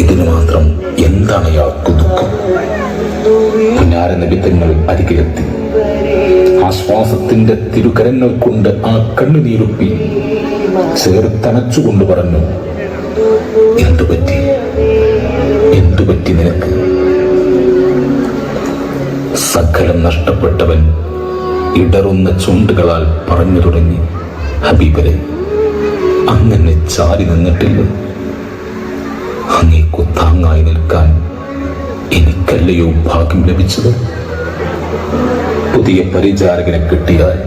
ഇതിനു മാത്രം എന്താണ് അയാൾക്ക് ദുഃഖം പിന്നാര നിമിത്തങ്ങൾ അരികിലെത്തി ആശ്വാസത്തിന്റെ തിരുകരങ്ങൾ കൊണ്ട് ആ കണ്ണുനീരുപ്പി ചേർത്തണച്ചുകൊണ്ട് പറഞ്ഞു എന്തു പറ്റി എന്തു പറ്റി നിനക്ക്? സകലം നഷ്ടപ്പെട്ടവൻ ഇടറുന്ന ചുണ്ടുകളാൽ പറഞ്ഞു തുടങ്ങി ഹബീബരെ അങ്ങനെ ചാരി നിന്നിട്ടില്ല. അങ്ങേക്കു താങ്ങായി നിൽക്കാൻ എനിക്കല്ലയോ ഭാഗ്യം ലഭിച്ചത്? പുതിയ പരിചാരകനെ കിട്ടിയാൽ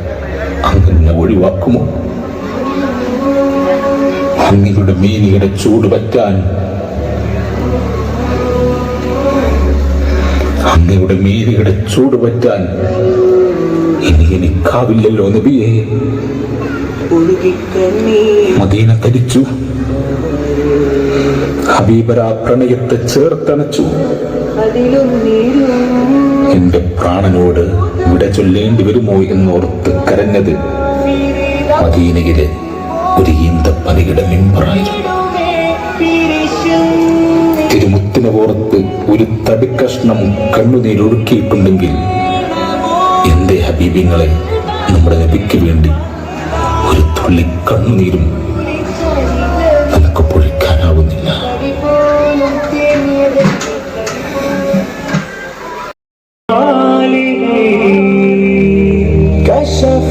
അങ്ങനെ ഒഴിവാക്കുമോ? അങ്ങയുടെ മീനിയുടെ ചൂട് പറ്റാൻ അങ്ങയുടെ മീനിയുടെ ചൂട് പറ്റാൻ ഇനി എനിക്കാവില്ലല്ലോ നബിയെ. മദീന ധരിച്ചു. ഹബീബര പ്രണയത്തെ ചേർത്തണച്ചു. എന്റെ പ്രാണനോട് വിട ചൊല്ലേണ്ടി വരുമോ എന്നോർത്ത് കരഞ്ഞത് മദീനയിലെ ഒരു ഈന്തപ്പനയുടെ മിമ്പറായിരുന്നു. തിരുമുത്തിനെ ഓർത്ത് ഒരു തടിക്കഷ്ണം കണ്ണുനീരൊഴുക്കിയിട്ടുണ്ടെങ്കിൽ എന്റെ ഹബീബിങ്ങളെ നമ്മുടെ നബിക്ക് വേണ്ടി ഒരു തുള്ളി കണ്ണുനീരും നമുക്ക് പൊഴിക്കാനാവുന്നില്ല. yourself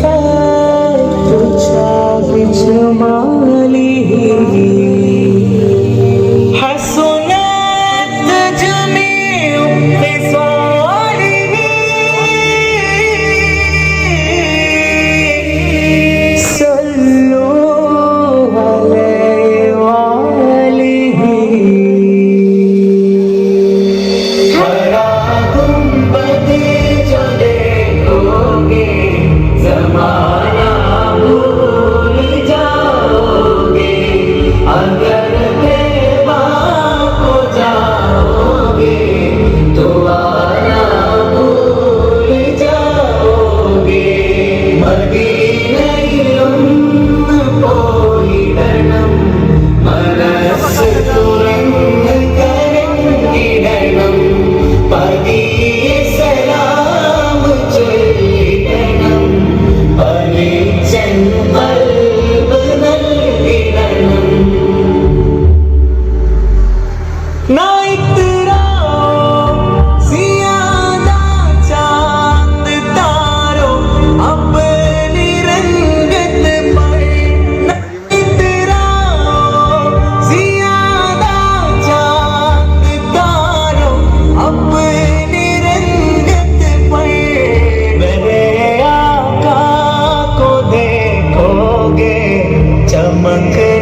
Okay.